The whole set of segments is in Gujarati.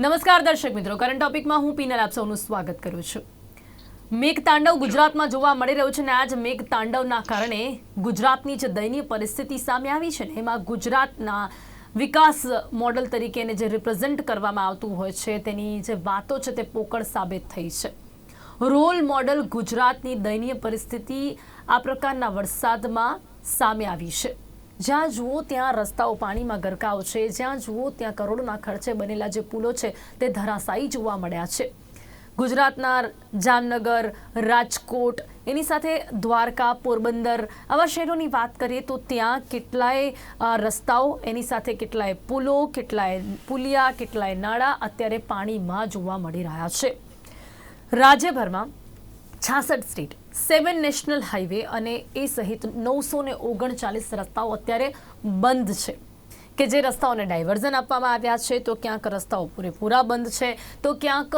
નમસ્કાર દર્શક મિત્રો કરંટ ટોપિકમાં હું પીનલ આપ સૌનું સ્વાગત કરું છું. મેઘ તાંડવ ગુજરાતમાં જોવા મળી રહ્યું છે અને આજ મેઘ તાંડવના કારણે ગુજરાતની જે દયનીય પરિસ્થિતિ સામે આવી છે ને, એમાં ગુજરાતના વિકાસ મોડલ તરીકે એને જે રિપ્રેઝેન્ટ કરવામાં આવતું હોય છે, તેની જે વાતો છે તે પોકળ સાબિત થઈ છે. રોલ મોડલ ગુજરાતની દયનીય પરિસ્થિતિ આ પ્રકારના વરસાદમાં સામે આવી છે. જ્યાં જુઓ ત્યાં રસ્તાઓ પાણીમાં ગરકાવ છે, જ્યાં જુઓ ત્યાં કરોડોના ખર્ચે બનેલા જે પુલો છે તે ધરાશાયી જોવા મળ્યા છે. ગુજરાતના જામનગર, રાજકોટ, એની સાથે દ્વારકા, પોરબંદર આવા શહેરોની વાત કરીએ તો ત્યાં કેટલાય રસ્તાઓ, એની સાથે કેટલાય પુલો, કેટલાય પુલિયા, કેટલાય નાળા અત્યારે પાણીમાં જોવા મળી રહ્યા છે. રાજ્યભરમાં છાસઠ સ્ટેટ સેવન નેશનલ હાઈવે અને એ સહિત નવસો ને ઓગણચાલીસ રસ્તાઓ અત્યારે બંધ છે કે જે રસ્તાઓને ડાયવર્ઝન આપવામાં આવ્યા છે, તો ક્યાંક રસ્તાઓ પૂરેપૂરા બંધ છે, તો ક્યાંક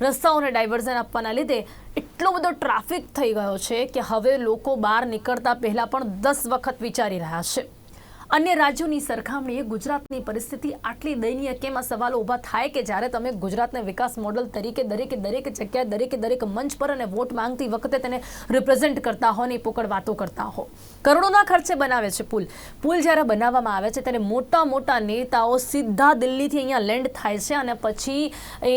રસ્તાઓને ડાયવર્ઝન આપવાના લીધે એટલો બધો ટ્રાફિક થઈ ગયો છે કે હવે લોકો બહાર નીકળતા પહેલાં પણ દસ વખત વિચારી રહ્યા છે. અન્ય રાજ્યોની સરખામણીએ ગુજરાતની પરિસ્થિતિ આટલી દયનીય કેમ? આ સવાલો ઊભા થાય કે જ્યારે તમે ગુજરાતને વિકાસ મોડલ તરીકે દરેકે દરેક જગ્યાએ, દરેકે દરેક મંચ પર અને વોટ માંગતી વખતે તેને રિપ્રેઝેન્ટ કરતા હો ને પોકળ વાતો કરતા હો? કરોડોના ખર્ચે બનાવે છે પુલ. પુલ જ્યારે બનાવવામાં આવે છે ત્યારે મોટા મોટા નેતાઓ સીધા દિલ્હીથી અહીંયા લેન્ડ થાય છે અને પછી એ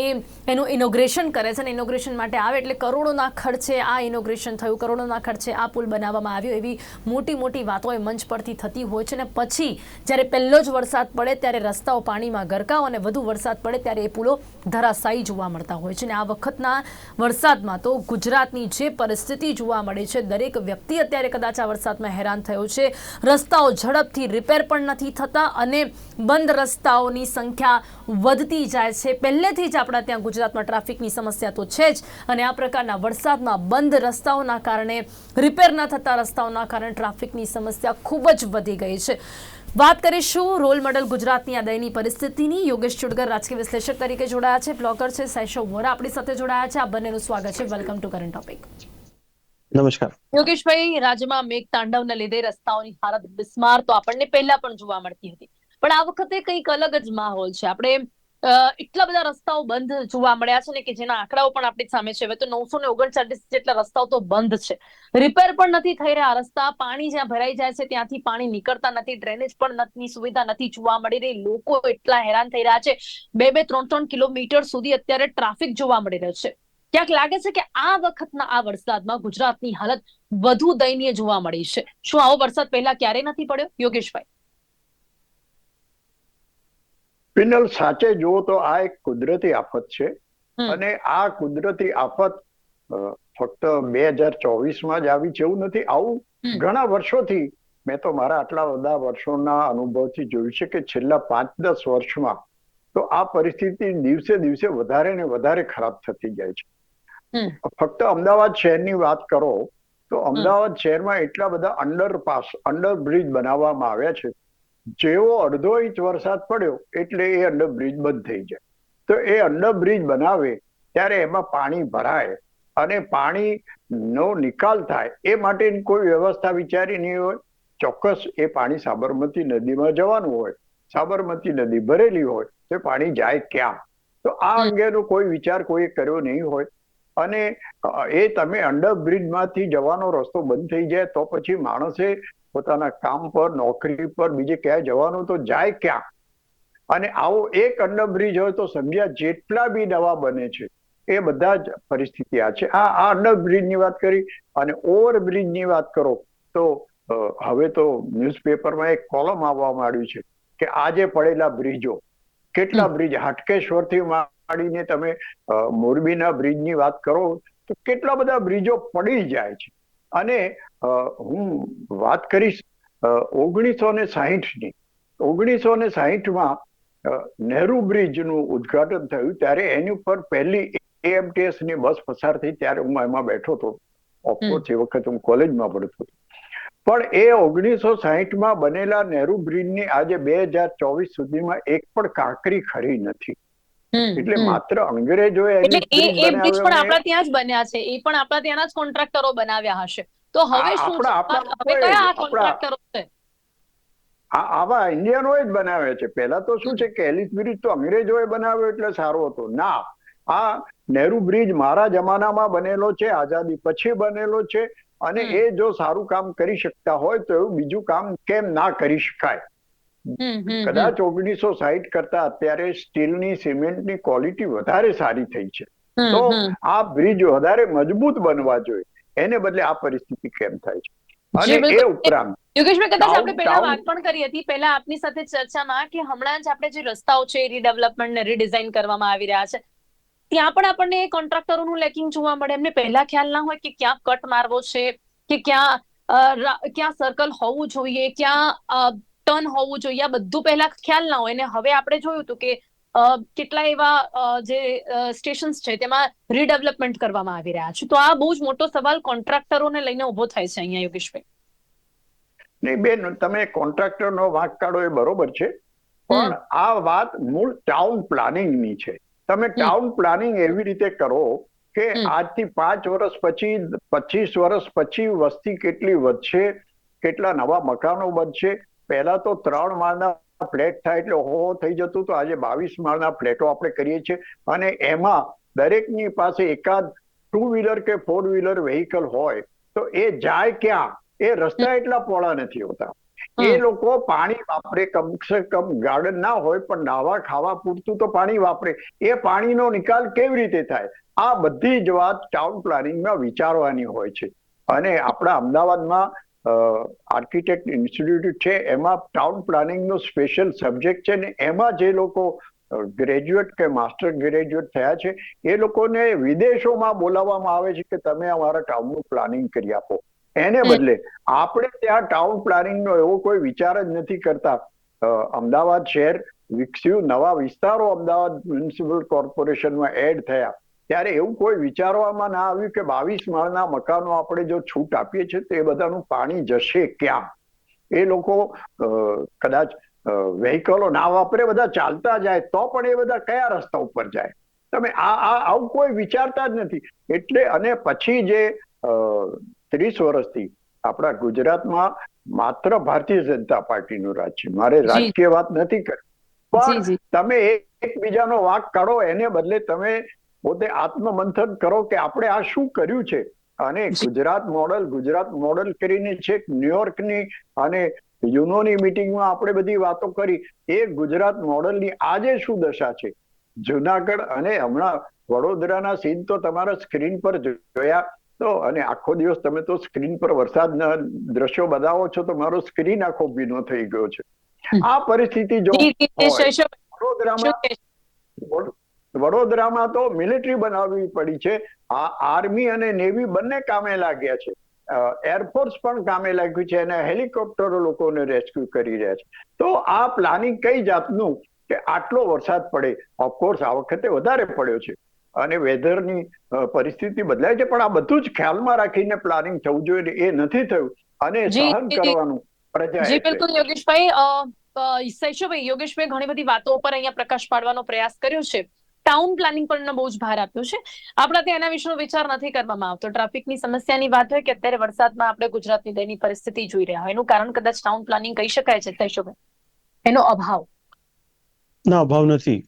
એનું ઇનોગ્રેશન કરે છે અને ઇનોગ્રેશન માટે આવે એટલે કરોડોના ખર્ચે આ ઇનોગ્રેશન થયું, કરોડોના ખર્ચે આ પુલ બનાવવામાં આવ્યો એવી મોટી મોટી વાતો એ મંચ પરથી થતી હોય છે અને પછી જ્યારે પહેલો જ વરસાદ પડે ત્યારે રસ્તાઓ પાણીમાં ગરકાવ અને વધુ વરસાદ પડે ત્યારે એ પુલો ધરાશાયી જોવા મળતા હોય છે અને આ વખતના વરસાદમાં તો ગુજરાતની જે પરિસ્થિતિ જોવા મળે છે, દરેક વ્યક્તિ અત્યારે કદાચ આ વરસાદમાં હેરાન થયો છે. રસ્તાઓ ઝડપથી રિપેર પણ નથી થતા અને બંધ રસ્તાઓની સંખ્યા વધતી જાય છે. પહેલેથી જ આપણા ત્યાં ગુજરાતમાં ટ્રાફિકની સમસ્યા તો છે જ અને આ પ્રકારના વરસાદમાં બંધ રસ્તાઓના કારણે રિપેર ન થતા રસ્તાઓના કારણે ટ્રાફિકની સમસ્યા ખૂબ જ વધી ગઈ છે. વાત કરીશું રોલ મોડલ ગુજરાતની આ દયની પરિસ્થિતિની. યોગેશ ચુડગર રાજકીય વિશ્લેષક તરીકે જોડાયા છે. બ્લોગર છે, સૈશવ વોરા આપણી સાથે જોડાયા છે. આ બંનેનું સ્વાગત છે. વેલકમ ટુ કરંટ ટોપિક નમસ્કાર. યોગેશભાઈ, રાજ્યમાં મેઘ તાંડવને લીધે રસ્તાઓની હાલત બિસ્માર તો આપણને પહેલા પણ જોવા મળતી હતી. પણ આ વખતે કંઈક અલગ જ માહોલ છે. આપણે એટલા બધા રસ્તાઓ બંધ જોવા મળ્યા છે ને કે જેના આંકડાઓ પણ આપણી સામે છે. હવે તો નવસો ને ઓગણચાલીસ જેટલા રસ્તાઓ તો બંધ છે. રિપેર પણ નથી થઈ રહ્યા. રસ્તા પાણી જ્યાં ભરાઈ જાય છે ત્યાંથી પાણી નીકળતા નથી. ડ્રેનેજ પણ નથી સુવિધા નથી જોવા મળી રહી. લોકો એટલા હેરાન થઈ રહ્યા છે. બે બે, ત્રણ ત્રણ કિલોમીટર સુધી અત્યારે ટ્રાફિક જોવા મળી રહ્યો છે. ક્યાંક લાગે છે કે આ વખતના આ વરસાદમાં ગુજરાતની હાલત વધુ દયનીય જોવા મળી છે. શું આવો વરસાદ પહેલા ક્યારે નથી પડ્યો? યોગેશભાઈ. પિનલ સાચે જુઓ તો આ એક કુદરતી આફત છે અને આ કુદરતી આફત ફક્ત બે હજાર ચોવીસમાં જ આવી છે એવું નથી. આવું. ઘણા વર્ષોથી મેં તો મારા આટલા બધા વર્ષોના અનુભવથી જોયું છે કે છેલ્લા પાંચ દસ વર્ષમાં તો આ પરિસ્થિતિ દિવસે દિવસે વધારે ને વધારે ખરાબ થતી જાય છે. ફક્ત અમદાવાદ શહેરની વાત કરો તો અમદાવાદ શહેરમાં એટલા બધા અંડરપાસ અંડર બ્રિજ બનાવવામાં આવ્યા છે. જેવો અડધો ઇંચ વરસાદ પડ્યો એટલે એ અંડર બ્રિજ બંધ થઈ જાય. તો એ અંડર બ્રિજ બનાવે ત્યારે એમાં પાણી ભરાય. અને પાણી નો નિકાલ થાય એ માટેની કોઈ વ્યવસ્થા વિચારી નહીં હોય. ચોક્કસ એ પાણી સાબરમતી નદીમાં જવાનું હોય સાબરમતી નદી ભરેલી હોય તો પાણી જાય ક્યાં? તો આ અંગેનો કોઈ વિચાર કોઈ કર્યો નહીં હોય. અને એ તમે અંડરબ્રિજમાંથી જવાનો રસ્તો બંધ થઈ જાય તો પછી માણસે પોતાના કામ પર નોકરી પર બીજે ક્યાંય જવાનું તો જાય ક્યાં? અને આવો એક અંડરબ્રિજ હોય તો સમજ્યા જેટલા બી નવા બને છે એ બધા જ પરિસ્થિતિ આ છે. આ આ અંડરબ્રિજની વાત કરી અને ઓવરબ્રિજની વાત કરો તો હવે તો ન્યૂઝપેપરમાં એક કોલમ આવવા માંડ્યું છે કે આજે પડેલા બ્રિજો કેટલા બ્રિજ હાટકેશ્વરથી માંડીને તમે મોરબીના બ્રિજની વાત કરો તો કેટલા બધા બ્રિજો પડી જાય છે. અને હું વાત કરીશ ઓગણીસો ને સાહીઠની. ઓગણીસો ને સાહીઠમાં નહેરુ બ્રિજનું ઉદઘાટન થયું ત્યારે એની ઉપર પહેલી એએમટીએસની બસ પસાર થઈ ત્યારે હું એમાં બેઠો હતો. ઓફકોર્સ એ વખત હું કોલેજમાં ભણતો હતો. પણ એ ઓગણીસો સાહીઠમાં બનેલા નહેરુ બ્રિજની આજે બે હજાર ચોવીસ સુધીમાં એક પણ કાંકરી ખરી નથી. એટલે માત્ર અંગ્રેજોએ એટલે એ એ બ્રિજ પણ આપણા ત્યાં જ બન્યા છે. એ પણ આપણા ત્યાંના જ કોન્ટ્રાક્ટરો બનાવ્યા હશે. તો હવે શું હવે કયા કોન્ટ્રાક્ટરો છે? આ આવા ઇન્ડિયનો જ બનાવે છે. પહેલા તો શું છે કે એલિસ બ્રિજ તો અંગ્રેજોએ બનાવ્યો એટલે સારો હતો. ના આ નહેરુ બ્રિજ મારા જમાનામાં બનેલો છે આઝાદી પછી બનેલો છે અને એ જો સારું કામ કરી શકતા હોય તો એવું બીજું કામ કેમ ના કરી શકાય. કદાચ ઓગણીસો સાહીઠ કરતા અત્યારે સ્ટીલની સિમેન્ટની ક્વોલિટી વધારે સારી થઈ છે. તો આ બ્રિજ વધારે મજબૂત બનવા જોઈએ. એને બદલે આ પરિસ્થિતિ કેમ થાય છે? અને એ ઉપરાંત યોગેશભાઈ કદાચ આપણે પહેલા વાત પણ કરી હતી. પહેલા આપની સાથે ચર્ચામાં કે હમણાં જ આપણે જે રસ્તાઓ છે રીડેવલપમેન્ટ ને રીડિઝાઇન કરવામાં આવી રહ્યા છે. ત્યાં પણ આપણને કોન્ટ્રાક્ટરોનું લેકિંગ જોવા મળે. એમને પહેલા ખ્યાલ ના હોય કે ક્યાં કટ મારવો છે કે ક્યાં ક્યાં સર્કલ હોવું જોઈએ ક્યાં ટર્ન હોવું જોઈએ. આ બધું પહેલા ખ્યાલ ના હોય. અને હવે આપણે જોયું હતું કે કેટલા એવા જે સ્ટેશન્સ છે તેમાં રીડેવલપમેન્ટ કરવામાં આવી રહ્યા છે. તો આ બહુ જ મોટો સવાલ કોન્ટ્રાક્ટરોને લઈને ઊભો થાય છે અહીંયા યોગેશભાઈ. નહીં બેન તમે કોન્ટ્રાક્ટરનો વાંક કાઢો એ બરોબર છે. પણ આ વાત મૂળ ટાઉન પ્લાનિંગની છે. તમે ટાઉન પ્લાનિંગ એવી રીતે કરો કે આજથી પાંચ વર્ષ પછી પચીસ વર્ષ પછી વસ્તી કેટલી વધશે કેટલા નવા મકાનો બનશે પહેલા તો ત્રણ માળના ફ્લેટ થાય એટલે હો થઈ જતું તો આજે બાવીસ માળના ફ્લેટો આપણે કરીએ છીએ. અને એમાં દરેકની પાસે એકાદ ટુ વ્હીલર કે ફોર વ્હીલર વેહિકલ હોય તો એ જાય ક્યાં? એ રસ્તા એટલા પહોળા નથી હોતા. એ લોકો પાણી વાપરે. કમસે કમ ગાર્ડન ના હોય પણ નાવા ખાવા પૂરતું તો પાણી વાપરે. એ પાણીનો નિકાલ કેવી રીતે થાય? આ બધી જ વાત ટાઉન પ્લાનિંગમાં વિચારવાની હોય છે. અને આપણા અમદાવાદમાં આર્કિટેક્ટ ઇન્સ્ટિટ્યૂટ છે એમાં ટાઉન પ્લાનિંગનો સ્પેશિયલ સબ્જેક્ટ છે ને એમાં જે લોકો ગ્રેજ્યુએટ કે માસ્ટર ગ્રેજ્યુએટ થયા છે એ લોકોને વિદેશોમાં બોલાવવામાં આવે છે કે તમે અમારા ટાઉનનું પ્લાનિંગ કરી આપો. એને બદલે આપણે ત્યાં ટાઉન પ્લાનિંગનો એવો કોઈ વિચાર જ નથી કરતા. અમદાવાદ શહેર વિકસ્યું નવા વિસ્તારો અમદાવાદ મ્યુનિસિપલ કોર્પોરેશનમાં એડ થયા. ત્યારે એવું કોઈ વિચારવામાં ના આવ્યું કે બાવીસ માળના મકાનો આપણે જો છૂટ આપીએ છીએ તો એ બધાનું પાણી જશે ક્યાં? એ લોકો કદાચ વેહિકલો ના વાપરે બધા ચાલતા જાય તો પણ એ બધા કયા રસ્તા ઉપર જાય? તમે આ આ આવું કોઈ વિચારતા જ નથી. એટલે અને પછી જે ત્રીસ વર્ષથી આપણા ગુજરાતમાં માત્ર ભારતીય જનતા પાર્ટીનું રાજ છે. મારે રાજકીય વાત નથી કરી પણ તમે એકબીજાનો વાંક કાઢો એને બદલે તમે પોતે આત્મમંથન કરો કે આપણે આ શું કર્યું છે? અને ગુજરાત મોડલ ગુજરાત મોડલ કરીને છેક ન્યુયોર્કની અને યુનોની મિટિંગમાં આપણે બધી વાતો કરી. એ ગુજરાત મોડલની આજે શું દશા છે? જુનાગઢ અને હમણાં વડોદરાના સીન તો તમારા સ્ક્રીન પર જોયા. તો અને આખો દિવસ તમે તો સ્ક્રીન પર વરસાદના દ્રશ્યો બતાવો છો તો મારો સ્ક્રીન આખો ભીનો થઈ ગયો છે. આ પરિસ્થિતિ જો વડોદરામાં વડોદરામાં તો મિલિટરી બનાવવી પડી છે. આ આર્મી અને નેવી બંને કામે લાગ્યા છે. એરફોર્સ પણ કામે લાગ્યું છે અને હેલિકોપ્ટરો લોકોને રેસ્ક્યુ કરી રહ્યા છે. તો આ પ્લાનિંગ કઈ જાતનું કે આટલો વરસાદ પડે? ઓફકોર્સ આ વખતે વધારે પડ્યો છે. અને વેધરની પરિસ્થિતિ બદલાય છે પણ આ બધું જ ખ્યાલમાં રાખીને પ્લાનિંગ થવું જોઈએ એ નથી થયું. અને સહન. કરવાનું પ્રજા જી બિલકુલ યોગેશભાઈ. શૈશવભાઈ યોગેશભાઈ ઘણી બધી વાતો પર અહીંયા પ્રકાશ પાડવાનો પ્રયાસ કર્યો છે. ટાઉન પ્લાનિંગ પર એમણે બહુ જ ભાર આપ્યો છે. આપણા ત્યાં એના વિશેનો વિચાર નથી કરવામાં આવતો. ટ્રાફિકની સમસ્યાની વાત હોય કે અત્યારે વરસાદમાં આપણે ગુજરાતની દયની પરિસ્થિતિ જોઈ રહ્યા હોય. એનું કારણ કદાચ ટાઉન પ્લાનિંગ કહી શકાય છે શૈશવભાઈ એનો અભાવ. ના અભાવ નથી.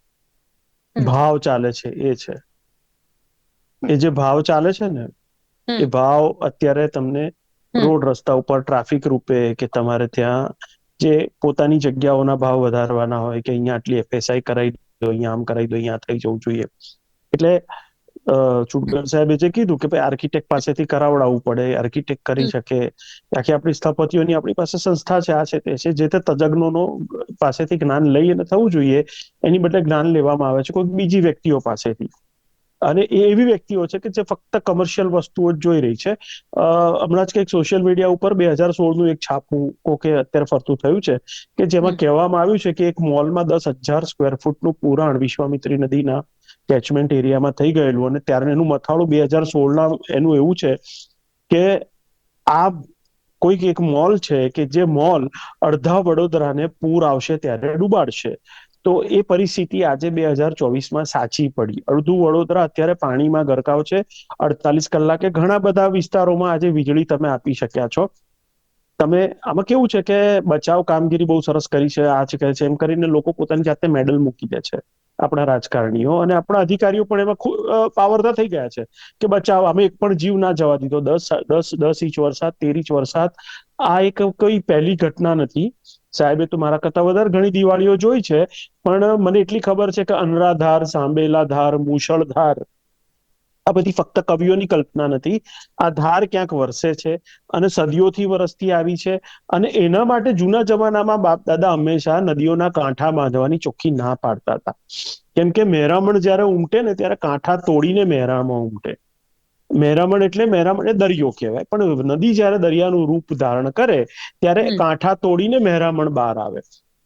ભાવ ચાલે છે એ છે. એ જે ભાવ ચાલે છે ને એ ભાવ અત્યારે તમને રોડ રસ્તા ઉપર ટ્રાફિક રૂપે કે તમારે ત્યાં જે પોતાની જગ્યાઓના ભાવ વધારવાના હોય કે અહીંયા આટલી એફએસઆઈ કરાવી અહીંયા આમ કરાવી દો અહીંયા થઈ જવું જોઈએ. એટલે ચુડગલ સાહેબે જે કીધું કે ભાઈ આર્કિટેક્ટ પાસેથી કરાવડાવવું પડે આર્કિટેક્ટ કરી શકે. આખી આપણી સ્થાપતિઓની આપણી પાસે સંસ્થા છે આ છે તે છે. જે તે તજજ્ઞોનો પાસેથી જ્ઞાન લઈ અને થવું જોઈએ એની બદલે જ્ઞાન લેવામાં આવે છે કોઈ બીજી વ્યક્તિઓ પાસેથી. અને એ એવી વ્યક્તિઓ છે કે જે ફક્ત કમર્શિયલ વસ્તુઓ જ જોઈ રહી છે. હમણાં જ કંઈક સોશિયલ મીડિયા ઉપર બે હજાર સોળનું એક છાપું કોકે અત્યારે ફરતું થયું છે કે જેમાં કહેવામાં આવ્યું છે કે એક મોલમાં દસ હજાર સ્ક્વેર ફૂટનું પુરાણ વિશ્વામિત્રી નદીના કેચમેન્ટ એરિયામાં થઈ ગયેલું અને ત્યારે એનું મથાળું બે હજાર સોળના એનું એવું છે કે આ કોઈક એક મોલ છે કે જે મોલ અડધા વડોદરાને પૂર આવશે ત્યારે ડૂબાડશે. તો એ પરિસ્થિતિ આજે બે હજાર ચોવીસમાં સાચી પડી. અડધું વડોદરા અત્યારે પાણીમાં ગરકાવ છે. અડતાલીસ કલાકે ઘણા બધા વિસ્તારોમાં આજે વીજળી તમે આપી શક્યા છો. તમે, આમાં કેવું છે કે બચાવ કામગીરી બહુ સરસ કરી છે, આ છે, કે છે, એમ કરીને લોકો પોતાની જાતે મેડલ મૂકી દે છે આપણા રાજકારણીઓ અને આપણા અધિકારીઓ પણ એમાં પાવરધા થઈ ગયા છે કે બચાવ, અમે એક પણ જીવ ના જવા દીધો. દસ દસ દસ ઇંચ વરસાદ, તેર ઇંચ વરસાદ, આ એક કોઈ પહેલી ઘટના નથી. સાહેબે તો મારા કરતા વધારે ઘણી દિવાળીઓ જોઈ છે, પણ મને એટલી ખબર છે કે અનરાધાર, સાંબેલાધાર મુશળધાર આ બધી ફક્ત કવિઓની કલ્પના નથી. આ ધાર ક્યાંક વરસે છે અને સદીઓથી વરસતી આવી છે અને એના માટે જૂના જમાનામાં બાપ દાદા હંમેશા નદીઓના કાંઠા બાંધવાની ચોખ્ખી ના પાડતા હતા. કેમ કે મહેરામણ જ્યારે ઉમટે ને ત્યારે કાંઠા તોડીને મહેરામણ ઉમટે. મહેરામણ એટલે મહેરામણ એ દરિયો કહેવાય. પણ નદી જ્યારે દરિયાનું રૂપ ધારણ કરે ત્યારે કાંઠા તોડીને મહેરામણ બહાર આવે.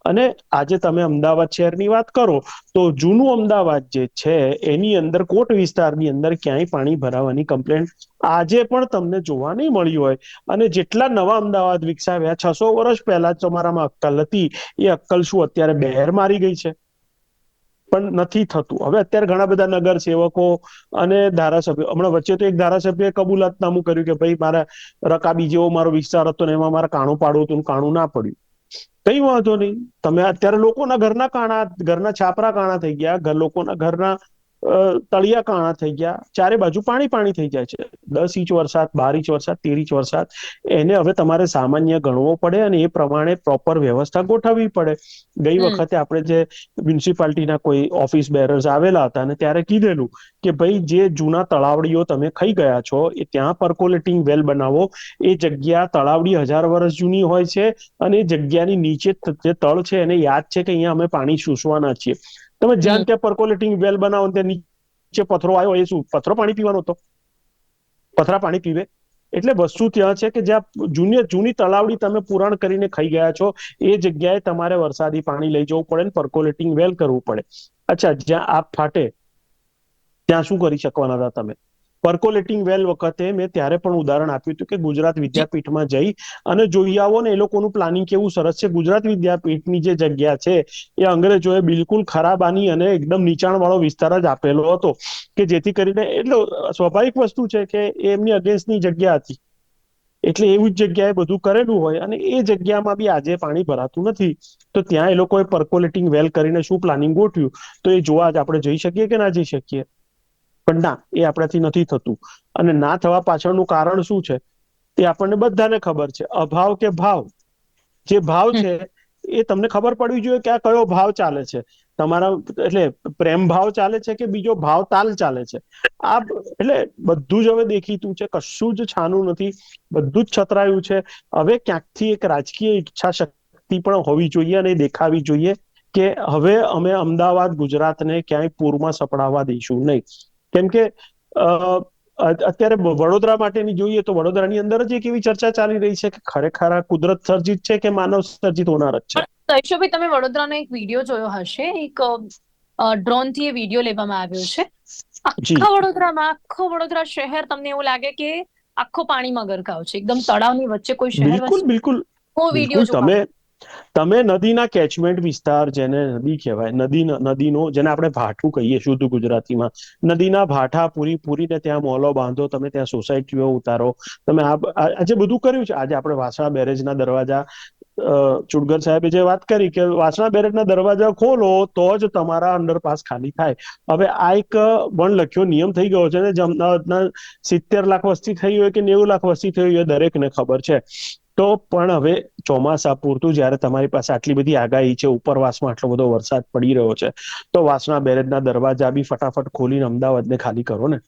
અને આજે તમે અમદાવાદ શહેરની વાત કરો તો જૂનું અમદાવાદ જે છે એની અંદર કોટ વિસ્તારની અંદર ક્યાંય પાણી ભરાવાની કમ્પ્લેન આજે પણ તમને જોવા નહીં મળી હોય. અને જેટલા નવા અમદાવાદ વિકસાવ્યા છસો વર્ષ પહેલા જ તમારામાં અક્કલ હતી. એ અક્કલ શું અત્યારે બહેર મારી ગઈ છે? પણ નથી થતું. હવે અત્યારે ઘણા બધા નગર સેવકો અને ધારાસભ્યો, હમણાં વચ્ચે તો એક ધારાસભ્યએ કબૂલાતનામું કર્યું કે ભાઈ મારા રકાબી જેવો મારો વિસ્તાર હતો ને એમાં મારે કાણું પાડવું હતું કાણું ના પડ્યું. કઈ વાંધો નહીં. તમે અત્યારે લોકોના ઘરના કાણા, ઘરના છાપરા કાણા થઈ ગયા. લોકોના ઘરના તળિયા કાણા થઈ ગયા. ચારે બાજુ પાણી પાણી થઈ જાય છે. દસ ઇંચ વરસાદ બાર ઇંચ વરસાદ તેર ઇંચ વરસાદ એને હવે તમારે સામાન્ય ગણવો પડે અને એ પ્રમાણે પ્રોપર વ્યવસ્થા ગોઠવવી પડે. ગઈ વખતે આપણે જે મ્યુનિસિપાલિટીના કોઈ ઓફિસ બેરર્સ આવેલા હતા અને ત્યારે કીધેલું કે ભાઈ જે જૂના તળાવડીઓ તમે ખાઈ ગયા છો એ ત્યાં પર્કોલેટિંગ વેલ બનાવો. એ જગ્યા તળાવડી હજાર વર્ષ જૂની હોય છે અને એ જગ્યાની નીચે જે તળ છે એને યાદ છે કે અહીંયા અમે પાણી શોષવાના છીએ. તમે જ્યાં. ત્યાં પર્કોલેટિંગ વેલ બનાવો ત્યાં નીચે પથરો આવ્યો એ શું? પથરો પાણી પીવાનો હતો પથરા પાણી પીવે? એટલે વસ્તુ ત્યાં છે કે જ્યાં જૂની જૂની તળાવડી તમે પુરાણ કરીને ખાઈ ગયા છો એ જગ્યાએ તમારે વરસાદી પાણી લઈ જવું પડે ને પર્કોલેટિંગ વેલ કરવું પડે. અચ્છા જ્યાં આપ ફાટે ત્યાં શું કરી શકવાના હતા તમે? પર્કોલેટિંગ વેલ વખતે મેં ત્યારે પણ ઉદાહરણ આપ્યું હતું કે ગુજરાત વિદ્યાપીઠમાં જઈ અને જોઈ આવો ને એ લોકોનું પ્લાનિંગ કેવું સરસ છે? ગુજરાત વિદ્યાપીઠની જે જગ્યા છે એ અંગ્રેજોએ બિલકુલ ખરાબ આની અને એકદમ નીચાણવાળો વિસ્તાર જ આપેલો હતો કે જેથી કરીને એટલે સ્વાભાવિક વસ્તુ છે કે એ એમની અગેન્સ્ટની જગ્યા હતી. એટલે એવી જ જગ્યાએ બધું કરેલું હોય અને એ જગ્યામાં બી આજે પાણી ભરાતું નથી. તો ત્યાં એ લોકોએ પર્કોલેટિંગ વેલ કરીને શું પ્લાનિંગ ગોઠવ્યું? તો એ જોવા જ આપણે જઈ શકીએ કે ના જઈ શકીએ? પણ ના, એ આપણાથી નથી થતું. અને ના થવા પાછળનું કારણ શું છે? તે આપણને બધાને ખબર છે. અભાવ કે ભાવ? જે ભાવ છે, એ તમને ખબર પડવી જોઈએ કે આ કયો ભાવ ચાલે છે. તમારા, એટલે પ્રેમ ભાવ ચાલે છે કે બીજો ભાવ તાલ ચાલે છે? આ એટલે બધું જ હવે દેખીતું છે. કશું જ છાનું નથી. બધું જ છતરાયું છે. હવે ક્યાંકથી એક રાજકીય ઈચ્છા શક્તિ પણ હોવી જોઈએ અને દેખાવી જોઈએ કે હવે અમે અમદાવાદ, ગુજરાતને ક્યાંય પૂરમાં સપડાવવા દઈશું નહીં. કેમ કે અત્યારે વડોદરા માટેની જોઈએ તો વડોદરાની અંદર જ એક એવી ચર્ચા ચાલી રહી છે કે ખરેખર આ કુદરત સર્જિત છે કે માનવ સર્જિત હોનાર જ છે દર્શકભાઈ તમે વડોદરાનો એક વીડિયો જોયો હશે એક ડ્રોનથી એ વીડિયો લેવામાં આવ્યો છે. આખા વડોદરામાં આખો વડોદરા શહેર તમને એવું લાગે કે આખો પાણીમાં ગરકાવ છે એકદમ તળાવની વચ્ચે કોઈ શહેર બિલકુલ બિલકુલ. હું વીડિયો તમે તમે નદીના કેચમેન્ટ વિસ્તાર જેને નદી કહેવાય, નદી નદીનો જેને આપણે ભાઠું કહીએ શુદ્ધ ગુજરાતીમાં, નદીના ભાઠા પૂરી પૂરીને ત્યાં મોલો બાંધો, તમે ત્યાં સોસાયટીઓ ઉતારો, તમે આ બધું કર્યું છે, આજે આપણે વાસણા બેરેજના દરવાજા ચુડગર સાહેબે જે વાત કરી કે વાસણા બેરેજના દરવાજા ખોલો, તો જ તમારા અંડરપાસ ખાલી થાય. હવે આ એક વણલખ્યો નિયમ થઈ ગયો છે ને અમદાવાદના સિત્તેર લાખ વસ્તી થઈ હોય કે નેવું લાખ વસ્તી થઈ હોય દરેકને ખબર છે. તો પણ હવે ચોમાસા પૂરતું જ્યારે તમારી પાસે આટલી બધી આગાહી છે, ઉપરવાસમાં આટલો બધો વરસાદ પડી રહ્યો છે, તો વાસણા બેરેજના દરવાજા બી ફટાફટ ખોલીને અમદાવાદને ખાલી કરો ને.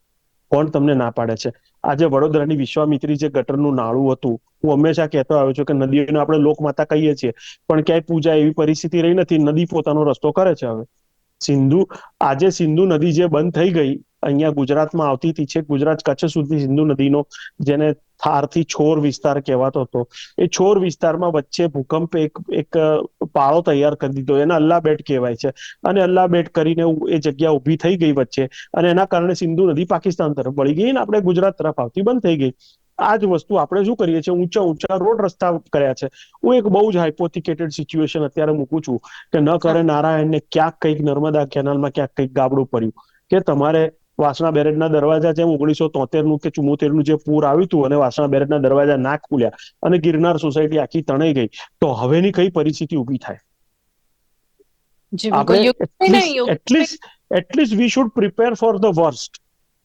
કોણ તમને ના પાડે છે? આજે વડોદરાની વિશ્વામિત્રી જે ગટરનું નાળું હતું, હું હંમેશા કહેતો આવ્યો છું કે નદીઓને આપણે લોકમાતા કહીએ છીએ, પણ ક્યાંય પૂજા એવી પરિસ્થિતિ રહી નથી, નદી પોતાનો રસ્તો કરે છે હવે. સિંધુ, આજે સિંધુ નદી જે બંધ થઈ ગઈ, અહીંયા ગુજરાતમાં આવતી હતી છે ગુજરાત કચ્છ સુધી સિંધુ નદીનો જેને થારથી છોર વિસ્તાર કહેવાતો હતો. એ છોર વિસ્તારમાં વચ્ચે ભૂકંપ એક એક પાળો તૈયાર કરી દીધો. એને અલ્લાહબેટ કહેવાય છે. અને અલ્લાહબેટ કરીને એ જગ્યા ઊભી થઈ ગઈ વચ્ચે. અને એના કારણે સિંધુ નદી પાકિસ્તાન તરફ વળી ગઈ ને આપણે ગુજરાત તરફ આવતી બંધ થઈ ગઈ. આ જ વસ્તુ આપણે શું કરીએ છીએ? ઊંચા ઊંચા રોડ રસ્તા કર્યા છે. હું એક બહુ જ હાઇપોથિકેટેડ સિચ્યુએશન અત્યારે મૂકું છું કે ન કરે નારાયણને ક્યાંક કંઈક નર્મદા કેનાલમાં ક્યાંક કંઈક ગાબડું પડ્યું. કે તમારે વાસણા બેરેજના દરવાજા જેમ ઓગણીસો તોતેરનું કે ચુમ્મોતેરનું જે પૂર આવ્યું હતું અને વાસણા બેરેજના દરવાજા ના ખુલ્યા અને ગિરનાર સોસાયટી આખી તણાઈ ગઈ. તો હવેની કઈ પરિસ્થિતિ ઊભી થાય? આપણે at least at least we should prepare for the worst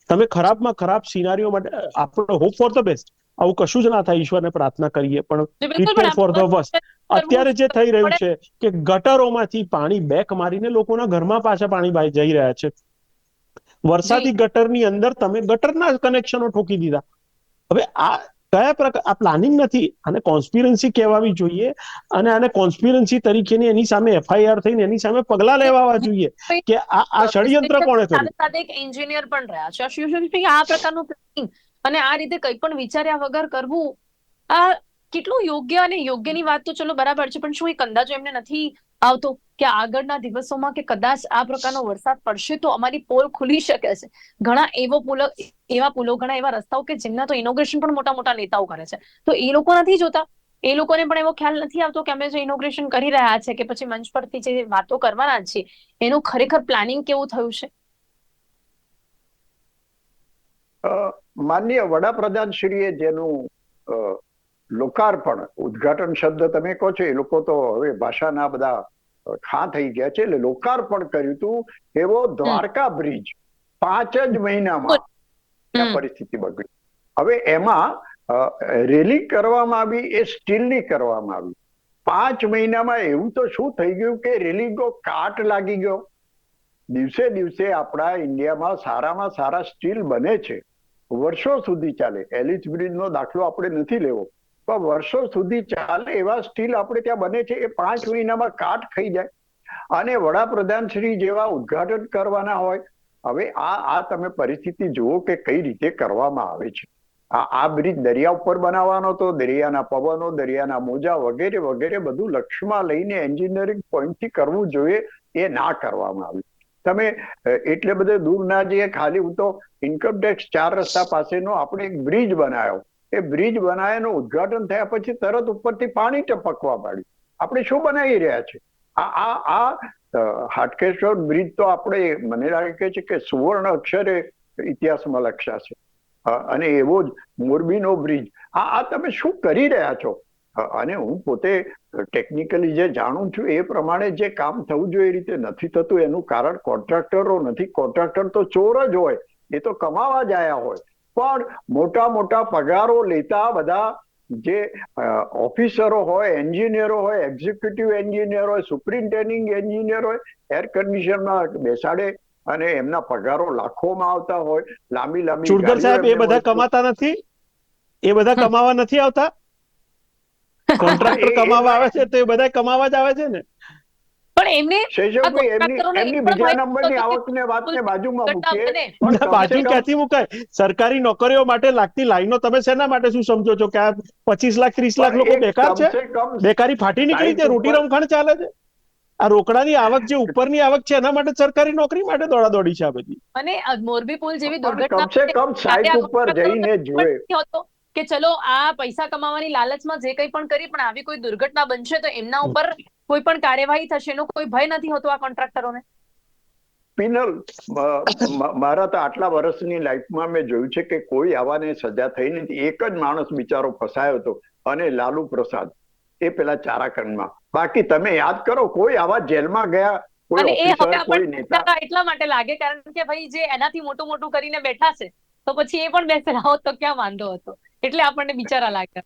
તમે ખરાબમાં ખરાબ સિનારીઓ માટે આપણે હોપ ફોર ધ બેસ્ટ આવું કશું જ ના થાય ઈશ્વરને પ્રાર્થના કરીએ પણ પ્રિપેર ફોર ધ વર્સ્ટ અત્યારે જે થઈ રહ્યું છે કે ગટરોમાંથી પાણી બેક મારીને લોકોના ઘરમાં પાછા પાણી જઈ રહ્યા છે. વરસાદી ગટરની અંદર તમે ગટરના કનેક્શનો ઠોકી દીધા. હવે આ કયા પ્રકાર આ પ્લાનિંગ નથી. આને કોન્સ્પિરન્સી કહેવાવી જોઈએ અને આને કોન્સ્પિરન્સી તરીકેની એની સામે એફઆઈઆર થઈને એની સામે પગલા લેવાવા જોઈએ કે આ આ ષડયંત્ર કોણે કર્યું? સાથે એક એન્જિનિયર પણ રહ્યા છે. શિવશક્તિ આ પ્રકારનું પ્લાનિંગ અને આ રીતે કંઈ પણ વિચાર્યા વગર કરવું આ કેટલું યોગ્ય અને યોગ્યની વાત તો ચલો બરાબર છે પણ શું એક અંદાજો એમને નથી આવતો કે આગળના દિવસોમાં કે કદાચ આ પ્રકારનો વરસાદ પડશે તો અમારી પોલ ખુલી શકે છે. ઘણા એવો પુલો, એવા પુલો, ઘણા એવા રસ્તાઓ કે જેમના તો ઇનોગ્રેશન પણ મોટા મોટા નેતાઓ કરે છે. તો એ લોકો નથી જોતા. એ લોકોને પણ એવો ખ્યાલ નથી આવતો કે અમે જે ઇનોગ્રેશન કરી રહ્યા છે કે પછી મંચ પરથી જે વાતો કરવાના છે, એનું ખરેખર પ્લાનિંગ કેવું થયું છે? માન્ય વડાપ્રધાન શ્રીએ જેનું લોકાર્પણ, ઉદ્ઘાટન શબ્દ તમે કહો છો એ લોકો તો હવે ભાષાના બધા ખા થઈ ગયા છે. એટલે લોકાર્પણ કર્યું હતું એવો દ્વારકા બ્રિજ પાંચ જ મહિનામાં પરિસ્થિતિ બગડી. હવે એમાં રેલી કરવામાં આવી એ સ્ટીલની કરવામાં આવી. પાંચ મહિનામાં એવું તો શું થઈ ગયું કે રેલિંગો કાટ લાગી ગયો. દિવસે દિવસે આપણા ઇન્ડિયામાં સારામાં સારા સ્ટીલ બને છે. વર્ષો સુધી ચાલે. એલિસ બ્રિજનો દાખલો આપણે નથી લેવો. પણ વર્ષો સુધી ચાલે એવા સ્ટીલ આપણે ત્યાં બને છે, એ પાંચ મહિનામાં કાટ થઈ જાય. અને વડાપ્રધાન શ્રી જેવા ઉદઘાટન કરવાના હોય, હવે આ આ તમે પરિસ્થિતિ જુઓ કે કઈ રીતે કરવામાં આવે છે. આ આ બ્રિજ દરિયા ઉપર બનાવવાનો તો દરિયાના પવનો, દરિયાના મોજા વગેરે વગેરે બધું લક્ષ્યમાં લઈને એન્જિનિયરિંગ પોઈન્ટથી કરવું જોઈએ એ ના કરવામાં આવ્યું. તમે એટલે બધે દૂર ના જઈએ, ખાલી હું તો ઇન્કમટેક્સ ચાર રસ્તા પાસેનો આપણે એક બ્રિજ બનાવ્યો. એ બ્રિજ બનાવ્યાનું ઉદઘાટન થયા પછી તરત ઉપરથી પાણી ટપકવા માંડ્યું આપણે શું બનાવી રહ્યા છે આ આ આ હાટકેશ્વર બ્રિજ તો આપણે મને લાગે છે કે સુવર્ણ અક્ષરે ઇતિહાસમાં છે. અને એવો જ મોરબીનો બ્રિજ. આ આ તમે શું કરી રહ્યા છો? અને હું પોતે ટેકનિકલી જે જાણું છું એ પ્રમાણે જે કામ થવું જોઈએ એ રીતે નથી થતું. એનું કારણ કોન્ટ્રાક્ટરો નથી. કોન્ટ્રાક્ટર તો ચોર જ હોય. એ તો કમાવા જ આવ્યા હોય. પણ મોટા મોટા પગારો લેતા બધા જે ઓફિસરો હોય એન્જિનિયરો હોય એક્ઝિક્યુટિવ એન્જિનિયર હોય સુપ્રિન્ટેન્ડિંગ એન્જિનિયર હોય એર કન્ડિશનમાં બેસાડે અને એમના પગારો લાખોમાં આવતા હોય લાંબી લાંબી ચુડગર સાહેબ એ બધા કમાતા નથી? એ બધા કમાવા નથી આવતા? કોન્ટ્રાક્ટર કમાવા આવે છે તો એ બધા કમાવા જ આવે છે ને? પણ એમને બીજા નંબરની આવકને વાતને બાજુમાં મૂકીએ. બને. પણ કમસે બાજુ ક્યાંથી મુકાય? સરકારી નોકરીઓ માટે લાગતી લાઈનો તમે શેના માટે શું સમજો છો કે આ પચીસ લાખ ત્રીસ લાખ લોકો બેકાર છે? બેકારી ફાટી નીકળી છે? રોટી રમખાણ ચાલે છે? આ રોકડાની આવક જે ઉપરની આવક છે એના માટે સરકારી નોકરી માટે દોડાદોડી છે આ બધી. અને આ મોરબી પુલ જેવી દુર્ઘટના કમસે કમ સાઈટ ઉપર જઈને હોતો કે ચલો આ પૈસા કમાવાની લાલચમાં જે કંઈ પણ કરી પણ આવી કોઈ દુર્ઘટના બનશે તો એમના ઉપર કોઈ પણ કાર્યવાહી થશે એનો કોઈ ભય નથી હોતો આ કોન્ટ્રાક્ટરોને? પિનલ મારા તો આટલા વર્ષની લાઈફમાં મેં જોયું છે કે કોઈ આવાને સજા થઈ નથી. એક જ માણસ બિચારો ફસાયો હતો અને લાલુ પ્રસાદ એ પેલા ચારાખંડમાં બાકી તમે યાદ કરો કોઈ આવા જેલમાં ગયા અને એ હવે આપણને એટલા માટે લાગે કારણ કે ભાઈ જે એનાથી મોટું મોટું કરીને બેઠા છે તો પછી એ પણ બેસેલા હોત તો ક્યાં વાંધો હતો? એટલે આપણને બિચારા લાગે.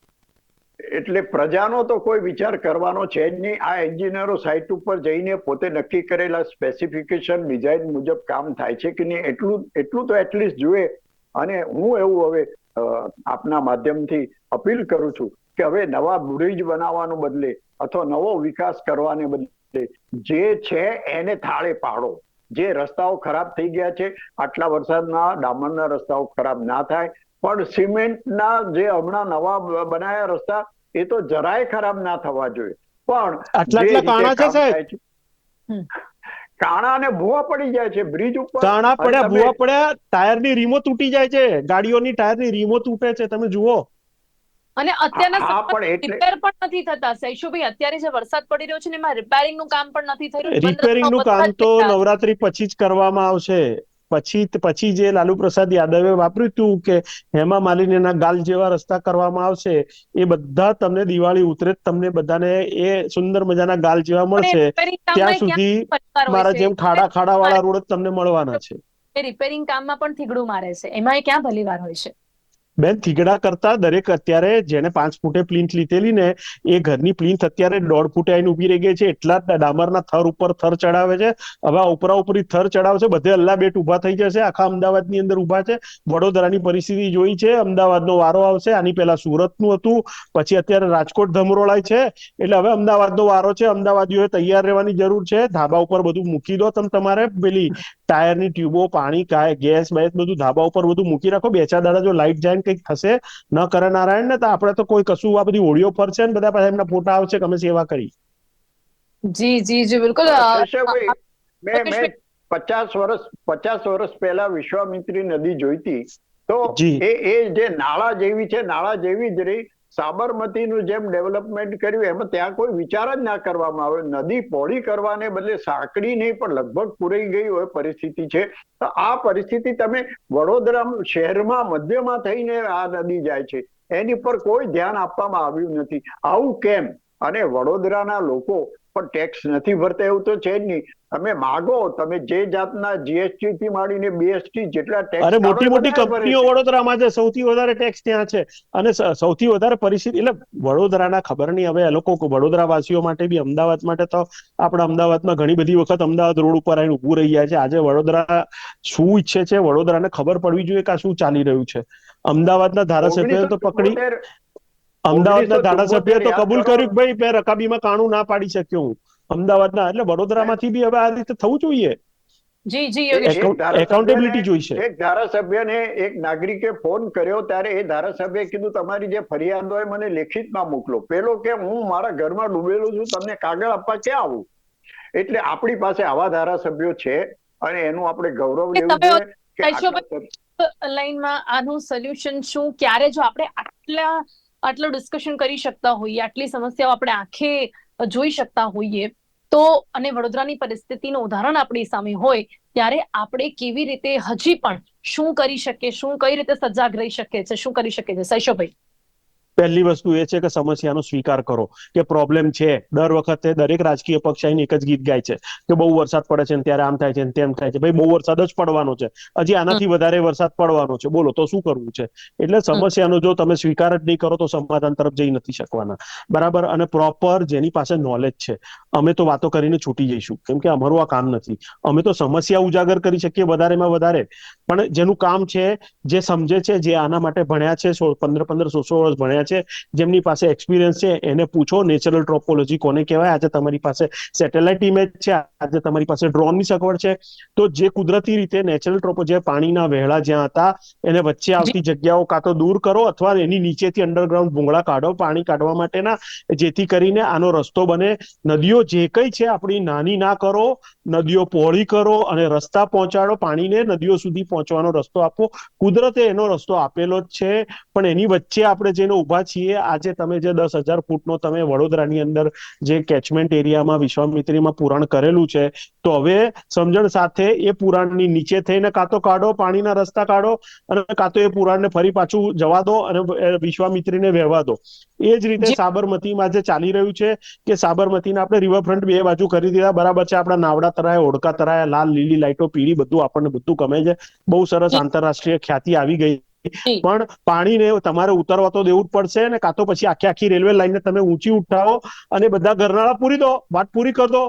એટલે પ્રજાનો તો કોઈ વિચાર કરવાનો છે જ નહીં. આ એન્જિનિયરો સાઇટ ઉપર જઈને પોતે નક્કી કરેલા સ્પેસિફિકેશન ડિઝાઇન મુજબ કામ થાય છે કે નહીં, એટલું એટલું તો એટલીસ્ટ જુએ. અને હું એવું હવે આપના માધ્યમથી અપીલ કરું છું કે હવે નવા બ્રિજ બનાવવાનું બદલે અથવા નવો વિકાસ કરવાને બદલે જે છે એને થાળે પાડો. જે રસ્તાઓ ખરાબ થઈ ગયા છે, આટલા વરસાદના, ડામરના રસ્તાઓ ખરાબ ના થાય પણ સિમેન્ટના જે હમણાં નવા બનાયા બનાવ્યા રસ્તા એ તો જરાય ખરાબ ના થવા જોઈએ. પણ આટલા આટલા કાણા છે સાહેબ? અને ભૂવા પડી જાય છે બ્રિજ ઉપર. કાણા પડ્યા ભૂવા પડ્યા ટાયરની રીમો તૂટી જાય છે. ગાડીઓની ટાયરની રીમો તૂટે છે તમે જુઓ. અને અત્યારના રિપેર પણ નથી થતા. સૈશુભાઈ અત્યારે જે વરસાદ પડી રહ્યો છે ને એમાં રિપેરિંગનું કામ પણ નથી થઈ રહ્યું. રિપેરિંગનું કામ તો નવરાત્રી પછી જ કરવામાં આવશે. પછી પછી જે લાલુ પ્રસાદ યાદવે વાપર્યું હતું કે હેમા માલિનીના ગાલ જેવા રસ્તા કરવામાં આવશે એ બધા તમને દિવાળી ઉતરે તમને બધાને એ સુંદર મજાના ગાલ જેવા મળશે. ત્યાં સુધી મારા જેમ ખાડા ખાડા વાળા રોડ તમને મળવાના છે. રિપેરિંગ કામમાં પણ થીગડું મારે છે. એમાં એ ક્યાં ભલીવાર હોય છે? બેન, થીગડા કરતા દરેક અત્યારે જેને પાંચ ફૂટે પ્લિન્થ લીધેલી ને, એ ઘરની પ્લિન્થ અત્યારે દોઢ ફૂટે આવીને ઊભી રહી ગઈ છે. એટલા ડામરના થર ઉપર થર ચડાવે છે. હવે ઉપરા ઉપરી થર ચડાવશે, બધે અલ્લા બેટ ઊભા થઈ જશે. આખા અમદાવાદની અંદર ઊભા છે. વડોદરાની પરિસ્થિતિ જોઈ છે. અમદાવાદનો વારો આવશે. આની પહેલા સુરતનું હતું. પછી અત્યારે રાજકોટ ધમરોળાય છે. એટલે હવે અમદાવાદનો વારો છે. અમદાવાદીઓએ તૈયાર રહેવાની જરૂર છે. ધાબા ઉપર બધું મૂકી દો તમે તમારે. પેલી ટાયરની ટ્યુબો, પાણી ગેસ, બેસ બધું ધાબા ઉપર બધું મૂકી રાખો. બે ચાર દાડા જો લાઈટ જાય ને કંઈક થશે ન કરે નારાયણ ને તો આપણે તો કોઈ કશું આ બધી હોળીઓ છે ને બધા પાસે એમના ફોટા આવશે કે અમે સેવા કરી. જી જી જી બિલકુલ. મેં પચાસ વર્ષ પચાસ વર્ષ પહેલા વિશ્વામિત્રી નદી જોઈતી. તો એ એ જે નાળા જેવી છે નાળા જેવી જ રહી. સાબરમતીનું જેમ ડેવલપમેન્ટ કર્યું, એમાં ત્યાં કોઈ વિચાર જ ના કરવામાં આવે નદી પહોળી કરવાને બદલે સાંકડી નહીં, પણ લગભગ પૂરાઈ ગઈ હોય પરિસ્થિતિ છે. તો આ પરિસ્થિતિ તમે વડોદરા શહેરમાં મધ્યમાં થઈને આ નદી જાય છે. એની પર કોઈ ધ્યાન આપવામાં આવ્યું નથી. આવું કેમ? અને વડોદરાના લોકો પણ ટેક્સ નથી ભરતા એવું તો છે જ નહીં. તમે માગો તમે જે જાતના જીએસટી થી માંડીને બીએસટી જેટલા ટેક્સ અરે મોટી મોટી કંપનીઓ વડોદરામાં છે સૌથી વધારે ટેક્સ ત્યાં છે. અને સૌથી વધારે પરિસ્થિતિ એટલે વડોદરાના ખબર નહીં હવે લોકો વડોદરા વાસીઓ માટે બી અમદાવાદ માટે તો આપણા અમદાવાદમાં ઘણી બધી વખત અમદાવાદ રોડ ઉપર આવીને ઉભું રહી ગયા છે. આજે વડોદરા શું ઈચ્છે છે? વડોદરાને ખબર પડવી જોઈએ કે આ શું ચાલી રહ્યું છે. અમદાવાદના ધારાસભ્ય તો પકડી અમદાવાદના ધારાસભ્ય તો કબૂલ કર્યું કે ભાઈ મેં રકાબીમાં કાણું ના પાડી શક્યો હું. અમદાવાદના એટલે વડોદરામાંથી બી હવે આ રીતે થવું જોઈએ. જી જી એકાઉન્ટેબિલિટી જોઈશે. એક ધારાસભ્યને એક નાગરિકે ફોન કર્યો ત્યારે એ ધારાસભ્યએ કીધું તમારી જે ફરિયાદ હોય મને લેખિતમાં મોકલો. પેલો કે હું મારા ઘરમાં ડૂબેલો છું તમને કાગળ આપવા ક્યાં આવું? એટલે આપણી પાસે આવા ધારાસભ્યો છે અને એનું આપણે ગૌરવ લેવું આટલા લાઈનમાં આનું સોલ્યુશન શું? ક્યારે જો આપણે આટલા આટલું ડિસ્કશન કરી શકતા હોઈએ, આટલી સમસ્યાઓ આપણે આંખે જોઈ શકતા હોઈએ, તો અને વડોદરાની પરિસ્થિતિનું ઉદાહરણ આપણી સામે હોય, ત્યારે આપણે કેવી રીતે હજી પણ શું કરી શકીએ, શું કઈ રીતે સજાગ રહી શકીએ છે શું કરી શકીએ છે સૈશોભાઈ પહેલી વસ્તુ એ છે કે સમસ્યાનો સ્વીકાર કરો કે પ્રોબ્લેમ છે. દર વખતે દરેક રાજકીય પક્ષ આવીને એક જ ગીત ગાય છે કે બહુ વરસાદ પડે છે ત્યારે આમ થાય છે તેમ થાય છે. ભાઈ બહુ વરસાદ જ પડવાનો છે. હજી આનાથી વધારે વરસાદ પડવાનો છે. બોલો તો શું કરવું છે? એટલે સમસ્યાનો જો તમે સ્વીકાર જ નહીં કરો તો સમાધાન તરફ જઈ નથી શકવાના. બરાબર? અને પ્રોપર જેની પાસે નોલેજ છે. અમે તો વાતો કરીને છૂટી જઈશું. કેમ કે અમારું આ કામ નથી. અમે તો સમસ્યા ઉજાગર કરી શકીએ વધારેમાં વધારે. પણ જેનું કામ છે, જે સમજે છે, જે આના માટે ભણ્યા છે પંદર પંદર, સો સો વર્ષ ભણ્યા છે, જેમની પાસે એક્સપિરિયન્સ છે, એને પૂછો. નેચરલ ટ્રોપોલોજી કોને કહેવાય? આજે તમારી પાસે સેટેલાઇટ ઇમેજ છે. આજે તમારી પાસે ડ્રોનની સગવડ છે. તો જે કુદરતી રીતે નેચરલ ટ્રોપો જે પાણીના વહેળા જ્યાં હતા, એને વચ્ચે આવતી જગ્યાઓ કાં તો દૂર કરો અથવા એની નીચેથી અંડરગ્રાઉન્ડ ભૂંગળા કાઢો પાણી કાઢવા માટેના, જેથી કરીને આનો રસ્તો બને, નદીઓ જે કઈ છે આપણી નાની ના કરો નદીઓ પહોળી કરો અને રસ્તા પહોંચાડો પાણીને નદીઓ સુધી પહોંચવાનો રસ્તો આપો કુદરતે એનો રસ્તો આપેલો જ છે પણ એની વચ્ચે આપણે જેને ઊભા છીએ આજે તમે જે દસ હજાર ફૂટનો તમે વડોદરાની અંદર જે કેચમેન્ટ એરિયામાં વિશ્વામિત્રીમાં પુરાણ કરેલું છે તો હવે સમજણ સાથે એ પુરાણની નીચે થઈને કાં તો કાઢો પાણીના રસ્તા કાઢો અને કાં તો એ પુરાણને ફરી પાછું જવા દો અને વિશ્વામિત્રીને વહેવા દો એ જ રીતે. સાબરમતીમાં જે ચાલી રહ્યું છે કે સાબરમતીને આપણે રિવરફ્રન્ટ બે બાજુ કરી દીધા બરાબર છે આપણા નાવડા તરાય ઓડકા તરાય લાલ લીલી લાઇટો પીળી બધું આપણને બધું ગમે છે. બહુ સરસ આંતરરાષ્ટ્રીય ખ્યાતિ આવી ગઈ. પણ પાણીને તમારે ઉતરવા તો દેવું જ પડશે ને કાં તો પછી આખી આખી રેલવે લાઈનને તમે ઊંચી ઉઠાવો અને બધા ગરનાળા પૂરી દો વાત પૂરી કરી દો.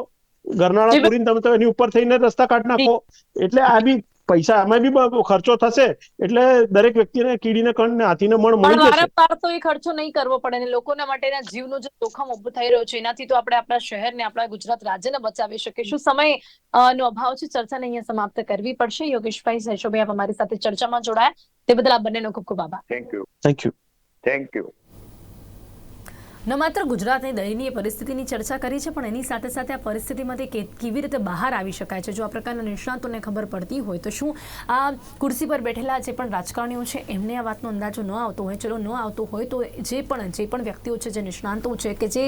ગરનાળા. પૂરીને તમે તો એની ઉપર થઈને રસ્તા કાઢી નાખો. એટલે આ બી પૈસા એમાં બી ખર્ચો થશે એટલે દરેક વ્યક્તિને કીડીને કણ ને હાથીને મણ મળી જશે. વારંવાર તો એ ખર્ચો નહીં કરવો પડે ને લોકોના માટેના જીવનો જે જોખમ ઉભું થઈ રહ્યો છે એનાથી તો આપણે આપણા શહેરને આપણા ગુજરાત રાજ્યને બચાવી શકીશું. સમય નો અભાવ છે ચર્ચાને અહીંયા સમાપ્ત કરવી પડશે. યોગેશભાઈ સહેશોભાઈ આપ અમારી સાથે ચર્ચામાં જોડાયા. તે બદલ આપ બંનેનો ખૂબ ખૂબ આભાર. Thank you thank you thank you ન માત્ર ગુજરાતની દયનીય પરિસ્થિતિની ચર્ચા કરી છે, પણ એની સાથે સાથે આ પરિસ્થિતિમાંથી કેવી રીતે બહાર આવી શકાય છે? જો આ પ્રકારના નિષ્ણાતોને ખબર પડતી હોય તો શું આ કુર્સી પર બેઠેલા જે પણ રાજકારણીઓ છે, એમને આ વાતનો અંદાજો ન આવતો હોય? ચલો, ન આવતો હોય તો જે પણ જે પણ વ્યક્તિઓ છે, જે નિષ્ણાંતો છે કે જે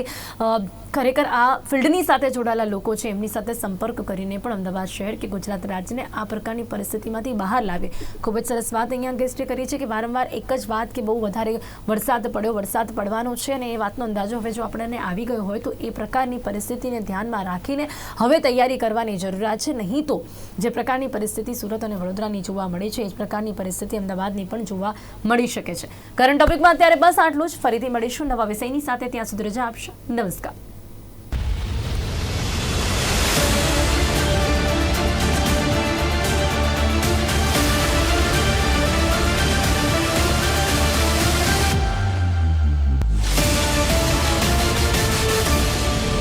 ખરેખર આ ફિલ્ડની સાથે જોડાયેલા લોકો છે, એમની સાથે સંપર્ક કરીને પણ અમદાવાદ શહેર કે ગુજરાત રાજ્યને આ પ્રકારની પરિસ્થિતિમાંથી બહાર લાવે. ખૂબ જ સરસ વાત અહીંયા ગેસ્ટે કરી છે કે વારંવાર એક જ વાત કે બહુ વધારે વરસાદ પડ્યો, વરસાદ પડવાનો છે અને એ વાતનો અંદાજો. હવે જો આપણને આવી ગયો હોય તો એ પ્રકારની પરિસ્થિતિને ધ્યાનમાં રાખીને હવે તૈયારી કરવાની જરૂરિયાત છે. નહીં તો જે પ્રકારની પરિસ્થિતિ સુરત અને વડોદરાની જોવા મળે છે, એ જ પ્રકારની પરિસ્થિતિ અમદાવાદની પણ જોવા મળી શકે છે. કરંટ ટોપિકમાં અત્યારે બસ આટલું જ. ફરીથી મળીશું નવા વિષયની સાથે. ત્યાં સુધી રજા આપશો. નમસ્કાર.